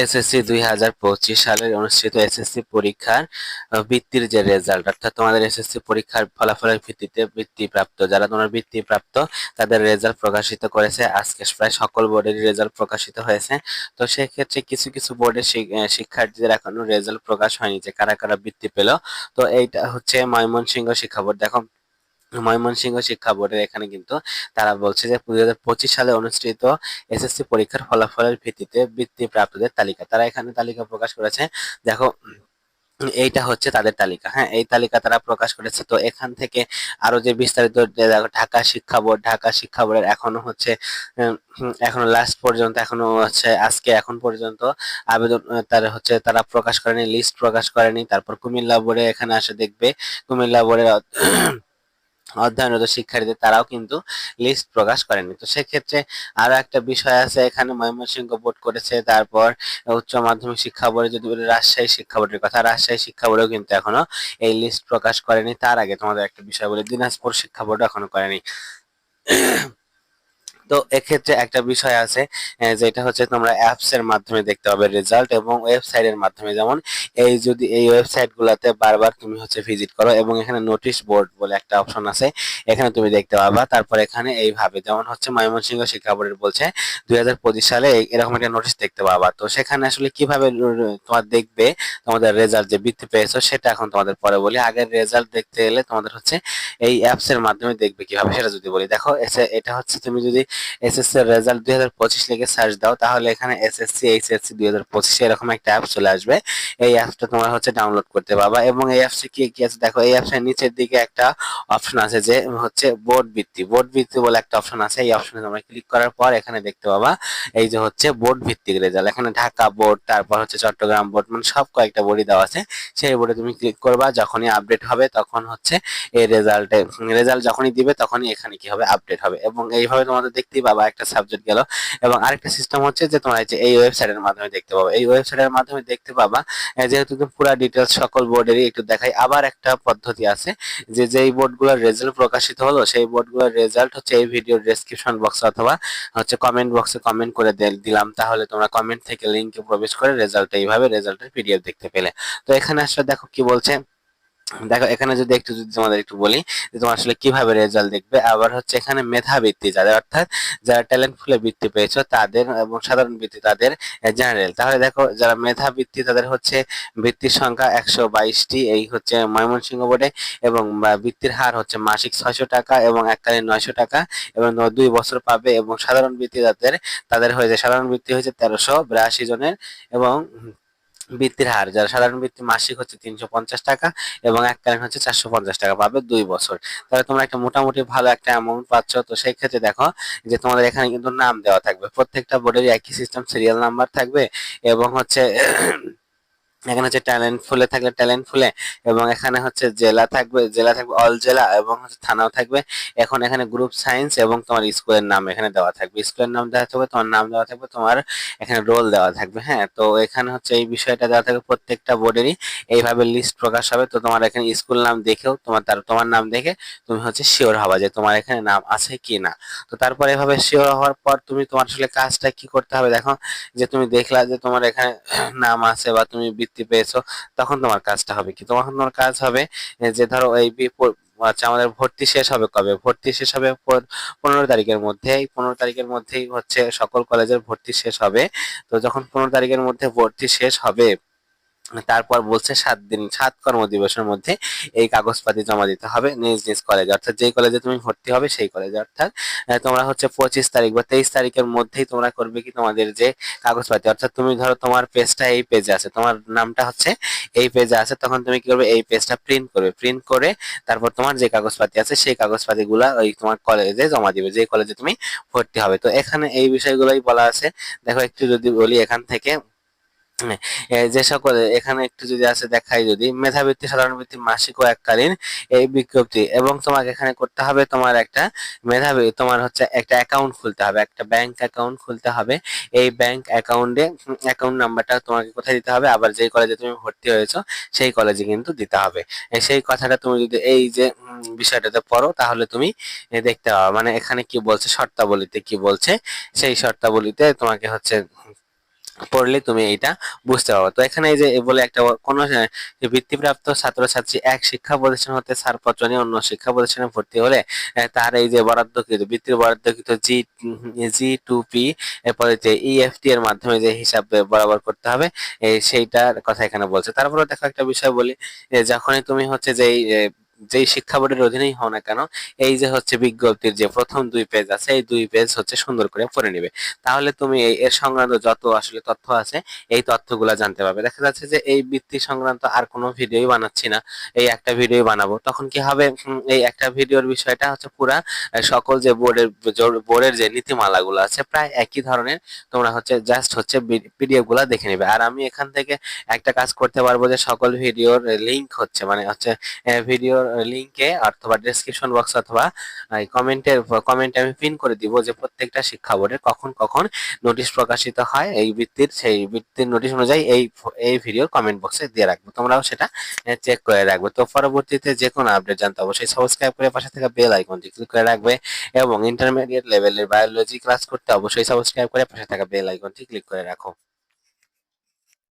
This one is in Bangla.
এসএসসি দুই হাজার পঁচিশ সালের অনুষ্ঠিত এসএসসি পরীক্ষার বৃত্তির যে রেজাল্ট অর্থাৎ তোমাদের এসএসসি পরীক্ষার ফলাফলের ভিত্তিতে বৃত্তিপ্রাপ্ত যারা তোমার বৃত্তিপ্রাপ্ত তাদের রেজাল্ট প্রকাশিত করেছে। আজকে প্রায় সকল বোর্ডের রেজাল্ট প্রকাশিত হয়েছে। তো সেক্ষেত্রে কিছু কিছু বোর্ডের শিক্ষার্থীদের এখনও রেজাল্ট প্রকাশ হয়নি যে কারা কারা বৃত্তি পেল। তো এইটা হচ্ছে ময়মনসিংহ শিক্ষা বোর্ড। দেখো ময়মনসিংহ শিক্ষা বোর্ডের এখানে কিন্তু তারা বলছে যে দুই হাজার পঁচিশ সালে অনুষ্ঠিত এসএসসি পরীক্ষার ফলাফলের ভিত্তিতে বৃত্তি প্রাপ্তদের তালিকা। তারা এখানে তালিকা প্রকাশ করেছে। দেখো, এইটা হচ্ছে তাদের তালিকা। হ্যাঁ এই তালিকা তারা প্রকাশ করেছে। তো এখান থেকে আরও যে বিস্তারিত ঢাকা শিক্ষা বোর্ড, ঢাকা শিক্ষা বোর্ডের এখনও হচ্ছে এখনও লাস্ট পর্যন্ত, এখনও হচ্ছে আজকে, এখন পর্যন্ত আবেদন তার হচ্ছে তারা প্রকাশ করেনি লিস্ট প্রকাশ করেনি। তারপর কুমিল্লা বোর্ডে এখানে আসে দেখবে। কুমিল্লা বোর্ডের অধ্যয়নরত শিক্ষার্থীদের তারাও কিন্তু লিস্ট প্রকাশ করেনি তো সেক্ষেত্রে আরও একটা বিষয় আছে, এখানে ময়মনসিংহ বোর্ড করেছে, তারপর উচ্চ মাধ্যমিক শিক্ষা বোর্ডে যদি বলি, রাজশাহী শিক্ষা বোর্ডের কথা, রাজশাহী শিক্ষা বোর্ডেও কিন্তু এখনও এই লিস্ট প্রকাশ করেনি। তার আগে তোমাদের একটা বিষয় বলি, দিনাজপুর শিক্ষা বোর্ড এখনও করেনি। তো এক্ষেত্রে একটা বিষয় আছে যেটা হচ্ছে তোমরা অ্যাপস এর মাধ্যমে দেখতে পাবে রেজাল্ট এবং ওয়েবসাইটের মাধ্যমে। যেমন এই যদি এই ওয়েবসাইট গুলাতে বারবার তুমি হচ্ছে ভিজিট করো এবং এখানে নোটিশ বোর্ড বলে একটা অপশন আছে, এখানে তুমি দেখতে পাবা। তারপর এখানে এইভাবে, যেমন হচ্ছে ময়মনসিংহ শিক্ষা বোর্ডের বলছে, দুই হাজার পঁচিশ সালে এরকম একটা নোটিশ দেখতে পাবা। তো সেখানে আসলে কীভাবে তোমার দেখবে তোমাদের রেজাল্ট যে বৃত্তি পেয়েছ সেটা এখন তোমাদের পরে বলি। আগের রেজাল্ট দেখতে গেলে তোমাদের হচ্ছে এই অ্যাপস এর মাধ্যমে দেখবে কীভাবে, সেটা যদি বলি। দেখো এটা হচ্ছে তুমি যদি এসএসসি এর রেজাল্ট দুই হাজার পঁচিশ লিখে সার্চ দাও, তাহলে এখানে এসএসসি এইচএসসি দুই হাজার পঁচিশে এরকম একটা অ্যাপ চলে আসবে। এই অ্যাপসটা তোমরা হচ্ছে ডাউনলোড করতে পারবা এবং এই অ্যাপসে কি কি আছে? দেখো, এই অ্যাপসের নিচের দিকে একটা অপশন আছে যে হচ্ছে বোর্ড ভিত্তি। বোর্ড ভিত্তি বলে একটা অপশন আছে, এই অপশনে তোমরা ক্লিক করার পর এখানে দেখতে পাবা এই যে হচ্ছে বোর্ড ভিত্তিক রেজাল্ট এখানে ঢাকা বোর্ড তারপর হচ্ছে চট্টগ্রাম বোর্ড মানে সব কয়েকটা বোর্ডই দেওয়া আছে। সেই বোর্ডে তুমি ক্লিক করবা, যখনই আপডেট হবে তখন হচ্ছে এই রেজাল্টে রেজাল্ট যখনই দিবে তখনই এখানে কি হবে? আপডেট হবে। এবং এইভাবে তোমাদের দেখতেই পাবা একটা সাবজেক্ট গেল এবং আরেকটা সিস্টেম হচ্ছে যে, তোমরা এই যে, এই ওয়েবসাইটের মাধ্যমে দেখতে পাবা। এই ওয়েবসাইটের মাধ্যমে দেখতে পাবা যেহেতু তুমি পুরো ডিটেলস সকল বোর্ডেরই একটু দেখাই, আবার একটা পদ্ধতি আছে যে, যেই বোর্ডগুলোর রেজাল্ট প্রকাশিত হলো, সেই বোর্ডগুলোর রেজাল্ট হচ্ছে এই ভিডিও ডেসক্রিপশন বক্স অথবা হচ্ছে কমেন্ট বক্সে কমেন্ট করে দিলাম। তাহলে তোমরা কমেন্ট থেকে লিংকে প্রবেশ করে রেজাল্ট এইভাবে রেজাল্টের পিডিএফ দেখতে পেলে। তো এখানে আসলে দেখো কি বলছে দেখো, এখানে যদি একটু যদি তোমাদের একটু বলি যে তোমার আসলে কীভাবে রেজাল্ট দেখবে, আবার হচ্ছে এখানে মেধা বৃত্তি যাদের, অর্থাৎ যারা ট্যালেন্ট ফুলে বৃত্তি পেয়েছ, তাদের এবং সাধারণ বৃত্তি তাদের জেনারেল তাহলে দেখো, যারা মেধা বৃত্তি তাদের হচ্ছে বৃত্তির সংখ্যা একশো বাইশটি, এই হচ্ছে ময়মনসিংহ বোর্ডে, এবং বৃত্তির হার হচ্ছে মাসিক ছয়শো টাকা এবং এককালীন নয়শো টাকা, এবং দুই বছর পাবে, এবং সাধারণ বৃত্তি যাদের তাদের হয়েছে, সাধারণ বৃত্তি হয়েছে তেরোশো বিরাশি জনের, এবং বৃত্তির হার, যারা সাধারণ বৃত্তি মাসিক হচ্ছে তিনশো পঞ্চাশ টাকা এবং এককালীন হচ্ছে চারশো পঞ্চাশ টাকা পাবে দুই বছর। তাহলে তোমরা একটা মোটামুটি ভালো একটা অ্যামাউন্ট পাচ্ছ। তো সেই ক্ষেত্রে দেখো যে তোমাদের এখানে কিন্তু নাম দেওয়া থাকবে। প্রত্যেকটা বোর্ডের একই সিস্টেম সিরিয়াল নাম্বার থাকবে এবং হচ্ছে এখানে হচ্ছে ট্যালেন্ট ফুলে থাকলে ট্যালেন্ট ফুলে এবং এখানে হচ্ছে জেলা থাকবে জেলা থাকবে অল জেলা এবং হচ্ছে থানাও থাকবে। এখন এখানে গ্রুপ সায়েন্স এবং তোমার স্কুলের নাম এখানে দেওয়া থাকবে। স্কুলের নাম দেওয়া থাকবে, তোমার নাম দেওয়া থাকবে, তোমার এখানে রোল দেওয়া থাকবে হ্যাঁ? তো এখানে হচ্ছে এই বিষয়টা দেওয়া থাকবে প্রত্যেকটা বোর্ডেরই এইভাবে লিস্ট প্রকাশ হবে। তো তোমার এখানে স্কুল নাম দেখেও তোমার তার, তোমার নাম দেখে তুমি হচ্ছে শিওর হবা যে তোমার এখানে নাম আছে কি না তো তারপর এভাবে শিওর হওয়ার পর তুমি তোমার আসলে কাজটা কি করতে হবে? দেখো যে তুমি দেখলা যে তোমার এখানে নাম আছে বা তুমি বৃত্তি পেয়েছ, তখন তোমার কাজটা হবে কি? তখন তোমার কাজ হবে যে ধরো এই আচ্ছা আমাদের ভর্তি শেষ হবে কবে? ভর্তি শেষ হবে পনেরো তারিখের মধ্যে পনেরো তারিখের মধ্যেই হচ্ছে সকল কলেজের ভর্তি শেষ হবে। তো যখন পনেরো তারিখের মধ্যে ভর্তি শেষ হবে তারপর বলছে সাত দিন, সাত কর্মদিবসের মধ্যে এই কাগজপাতি জমা দিতে হবে নিজ নিজ কলেজে অর্থাৎ যেই কলেজে তুমি ভর্তি হবে সেই কলেজে অর্থাৎ তোমরা হচ্ছে পঁচিশ তারিখ বা তেইশ তারিখের মধ্যেই তোমরা করবে কি তোমাদের যে কাগজপাতি। অর্থাৎ তুমি ধরো তোমার পেজটা এই পেজে আছে, তোমার নামটা হচ্ছে এই পেজে আছে, তখন তুমি কি করবে? এই পেজটা প্রিন্ট করবে। প্রিন্ট করে তারপর তোমার যে কাগজপাতি আছে সেই কাগজপাতি গুলা ওই তোমার কলেজে জমা দিবে যে কলেজে তুমি ভর্তি হবে। তো এখানে এই বিষয়গুলোই বলা আছে। দেখো একটু যদি বলি এখান থেকে যে সকল এখানে একটু যদি আছে দেখাই যদি, মেধাবৃত্তি, সাধারণ বৃত্তি, মাসিক ও এককালীন এই বিজ্ঞপ্তি এবং তোমাকে এখানে করতে হবে তোমার একটা মেধাবী, তোমার হচ্ছে একটা অ্যাকাউন্ট খুলতে হবে, একটা ব্যাংক অ্যাকাউন্ট খুলতে হবে। এই ব্যাংক অ্যাকাউন্টে অ্যাকাউন্ট নাম্বারটা তোমাকে কোথায় দিতে হবে? আবার যেই কলেজে তুমি ভর্তি হয়েছো, সেই কলেজে কিন্তু দিতে হবে। সেই কথাটা তুমি যদি এই যে বিষয়টাতে পড়ো, তাহলে তুমি দেখতে পাবে। মানে এখানে কি বলছে, শর্তাবলীতে কি বলছে, সেই শর্তাবলীতে তোমাকে হচ্ছে পড়লে তুমি এটা বুঝতে পারবে। তো এখানে এই যে বলে একটা কোনো আহ, বৃত্তিপ্রাপ্ত ছাত্রছাত্রী এক শিক্ষা প্রতিষ্ঠান হতে ছাড়পত্র নিয়ে অন্য শিক্ষা প্রতিষ্ঠানে ভর্তি হলে তার এই যে বরাদ্দকৃত বৃত্তির বরাদ্দকৃত জি জি টু পি যে ইএফটি এর মাধ্যমে যে হিসাব বরাবর করতে হবে সেইটার কথা এখানে বলছে। তারপরে দেখো একটা বিষয় বলি যখনই তুমি হচ্ছে যে যেই শিক্ষা বোর্ডের অধীনেই হও না কেন, এই যে হচ্ছে বিজ্ঞপ্তির যে প্রথম দুই পেজ আছে, এই দুই পেজ হচ্ছে সুন্দর করে পড়ে নিবে। তাহলে তুমি এর সংক্রান্ত যত আসলে তথ্য আছে, এই তথ্যগুলো জানতে পারবে। দেখা যাচ্ছে যে এই বৃত্তি সংক্রান্ত আর কোনো ভিডিওই বানাচ্ছি না, এই একটা ভিডিও বানাবো। তখন কি হবে? এই একটা ভিডিওর বিষয়টা হচ্ছে পুরা সকল যে বোর্ডের বোর্ডের যে নীতিমালাগুলো আছে, প্রায় একই ধরনের তোমরা হচ্ছে জাস্ট হচ্ছে পিডিএফগুলা দেখে নিবে। আর আমি এখান থেকে একটা কাজ করতে পারব যে সকল ভিডিওর লিংক হচ্ছে মানে হচ্ছে ভিডিওর লিংকে অথবা ডেসক্রিপশন বক্স অথবা কমেন্টের কমেন্টে আমি পিন করে দিব যে প্রত্যেকটা শিক্ষা বোর্ডের কখন কখন নোটিশ প্রকাশিত হয়, এই বৃত্তির, সেই বৃত্তির নোটিশ অনুযায়ী এই এই ভিডিওর কমেন্ট বক্সে দিয়ে রাখব। তোমরাও সেটা চেক করে রাখবে। তো পরবর্তীতে যে কোনো আপডেট জানতে অবশ্যই সাবস্ক্রাইব করে পাশে থাকা বেল আইকনটি ক্লিক করে রাখবে এবং ইন্টারমিডিয়েট লেভেলের বায়োলজি ক্লাস করতে অবশ্যই সাবস্ক্রাইব করে পাশে থাকা বেল আইকনটি ক্লিক করে রাখো।